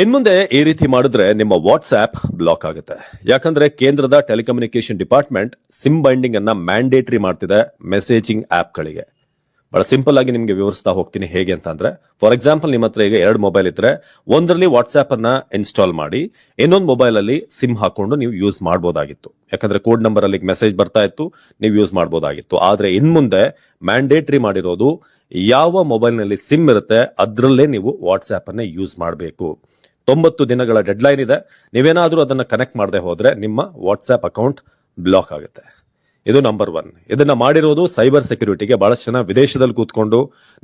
ಇನ್ ಮುಂದೆ ಈ ರೀತಿ ಮಾಡಿದ್ರೆ ನಿಮ್ಮ ವಾಟ್ಸ್ಆಪ್ ಬ್ಲಾಕ್ ಆಗುತ್ತೆ. ಯಾಕಂದ್ರೆ ಕೇಂದ್ರದ ಟೆಲಿಕಮ್ಯುನಿಕೇಶನ್ ಡಿಪಾರ್ಟ್ಮೆಂಟ್ ಸಿಮ್ ಬೈಂಡಿಂಗ್ ಅನ್ನ ಮ್ಯಾಂಡೇಟರಿ ಮಾಡ್ತಿದೆ ಮೆಸೇಜಿಂಗ್ ಆಪ್ಗಳಿಗೆ ಬಹಳ ಸಿಂಪಲ್ ಆಗಿ ನಿಮಗೆ ವಿವರಿಸ್ತಾ ಹೋಗ್ತೀನಿ ಹೇಗೆ ಅಂತ ಅಂದ್ರೆ ಫಾರ್ ಎಕ್ಸಾಂಪಲ್ ನಿಮ್ಮ ಹತ್ರ ಈಗ ಎರಡು ಮೊಬೈಲ್ ಇದ್ರೆ, ಒಂದರಲ್ಲಿ ವಾಟ್ಸ್ಆಪ್ ಅನ್ನ ಇನ್ಸ್ಟಾಲ್ ಮಾಡಿ, ಇನ್ನೊಂದು ಮೊಬೈಲ್ ಅಲ್ಲಿ ಸಿಮ್ ಹಾಕೊಂಡು ನೀವು ಯೂಸ್ ಮಾಡಬಹುದಾಗಿತ್ತು ಯಾಕಂದ್ರೆ ಕೋಡ್ ನಂಬರ್ ಅಲ್ಲಿ ಮೆಸೇಜ್ ಬರ್ತಾ ಇತ್ತು, ನೀವು ಯೂಸ್ ಮಾಡಬಹುದಾಗಿತ್ತು ಆದ್ರೆ ಇನ್ ಮುಂದೆ ಮ್ಯಾಂಡೇಟರಿ ಮಾಡಿರೋದು ಯಾವ ಮೊಬೈಲ್ನಲ್ಲಿ ಸಿಮ್ ಇರುತ್ತೆ, ಅದರಲ್ಲೇ ನೀವು ವಾಟ್ಸ್ಆಪ್ ಅನ್ನ ಯೂಸ್ ಮಾಡಬೇಕು. ತೊಂಬತ್ತು ದಿನಗಳ ಡೆಡ್ಲೈನ್ ಇದೆ. ನೀವೇನಾದರೂ ಅದನ್ನು ಕನೆಕ್ಟ್ ಮಾಡದೆ ಹೋದರೆ ನಿಮ್ಮ ವಾಟ್ಸ್ಆ್ಯಪ್ ಅಕೌಂಟ್ ಬ್ಲಾಕ್ ಆಗುತ್ತೆ. ಇದು ನಂಬರ್ ಒನ್ ಇದನ್ನ ಮಾಡಿರೋದು ಸೈಬರ್ ಸೆಕ್ಯೂರಿಟಿಗೆ ಬಹಳಷ್ಟು ಜನ ವಿದೇಶದಲ್ಲಿ ಕೂತ್ಕೊಂಡು,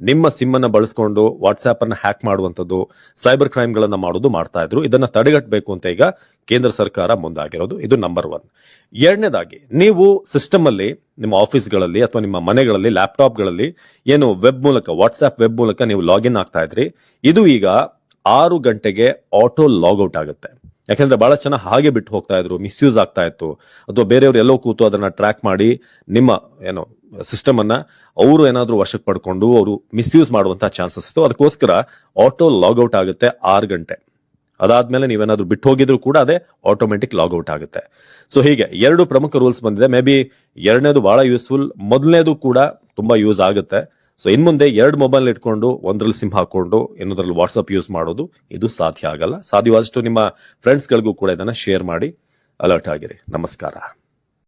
ನಿಮ್ಮ ಸಿಮ್ ಅನ್ನ ಬಳಸ್ಕೊಂಡು ವಾಟ್ಸ್ಆಪ್ ಅನ್ನ ಹ್ಯಾಕ್ ಮಾಡುವಂಥದ್ದು ಸೈಬರ್ ಕ್ರೈಮ್ ಗಳನ್ನ ಮಾಡೋದು ಮಾಡ್ತಾ ಇದ್ರು. ಇದನ್ನ ತಡೆಗಟ್ಟಬೇಕು ಅಂತ ಈಗ ಕೇಂದ್ರ ಸರ್ಕಾರ ಮುಂದಾಗಿರೋದು. ಇದು ನಂಬರ್ ಒನ್ ಎರಡನೇದಾಗಿ, ನೀವು ಸಿಸ್ಟಮ್ ಅಲ್ಲಿ, ನಿಮ್ಮ ಆಫೀಸ್ಗಳಲ್ಲಿ ಅಥವಾ ನಿಮ್ಮ ಮನೆಗಳಲ್ಲಿ ಲ್ಯಾಪ್ಟಾಪ್ಗಳಲ್ಲಿ ಏನು ವೆಬ್ ಮೂಲಕ ವಾಟ್ಸ್ಆ್ಯಪ್ ವೆಬ್ ಮೂಲಕ ನೀವು ಲಾಗಿನ್ ಆಗ್ತಾ ಇದ್ರಿ. ಇದು ಈಗ ಆರು ಗಂಟೆಗೆ ಆಟೋ ಲಾಗೌಟ್ ಆಗುತ್ತೆ. ಯಾಕೆಂದ್ರೆ ಬಹಳ ಜನ ಹಾಗೆ ಬಿಟ್ಟು ಹೋಗ್ತಾ ಇದ್ರು ಮಿಸ್ಯೂಸ್ ಆಗ್ತಾ ಇತ್ತು. ಅಥವಾ ಬೇರೆಯವರು ಎಲ್ಲೋ ಕೂತು ಅದನ್ನ ಟ್ರ್ಯಾಕ್ ಮಾಡಿ ನಿಮ್ಮ, ಏನು ಸಿಸ್ಟಮ್ ಅನ್ನ ಅವರು ಏನಾದ್ರೂ ವಶಕ್ಕೆ ಪಡ್ಕೊಂಡು ಅವರು ಮಿಸ್ಯೂಸ್ ಮಾಡುವಂತಹ ಚಾನ್ಸಸ್ ಇತ್ತು. ಅದಕ್ಕೋಸ್ಕರ ಆಟೋ ಲಾಗೌಟ್ ಆಗುತ್ತೆ ಆರು ಗಂಟೆ. ಅದಾದ್ಮೇಲೆ ನೀವೇನಾದ್ರೂ ಬಿಟ್ಟು ಹೋಗಿದ್ರು ಕೂಡ ಅದೇ ಆಟೋಮೆಟಿಕ್ ಲಾಗೌಟ್ ಆಗುತ್ತೆ. ಸೊ ಹೀಗೆ ಎರಡು ಪ್ರಮುಖ ರೂಲ್ಸ್ ಬಂದಿದೆ. ಮೇ ಬಿ ಎರಡನೇದು ಬಹಳ ಯೂಸ್ಫುಲ್ ಮೊದಲನೇದು ಕೂಡ ತುಂಬಾ ಯೂಸ್ ಆಗುತ್ತೆ. ಸೊ ಇನ್ ಮುಂದೆ ಎರಡು ಮೊಬೈಲ್ ಇಟ್ಕೊಂಡು, ಒಂದ್ರಲ್ಲಿ ಸಿಮ್ ಹಾಕೊಂಡು, ಇನ್ನೊಂದ್ರಲ್ಲಿ ವಾಟ್ಸ್ಆಪ್ ಯೂಸ್ ಮಾಡೋದು, ಇದು ಸಾಧ್ಯ ಆಗಲ್ಲ. ಸಾಧ್ಯವಾದಷ್ಟು ನಿಮ್ಮ ಫ್ರೆಂಡ್ಸ್ಗಳಿಗೂ ಕೂಡ ಇದನ್ನ ಶೇರ್ ಮಾಡಿ. ಅಲರ್ಟ್ ಆಗಿರಿ. ನಮಸ್ಕಾರ.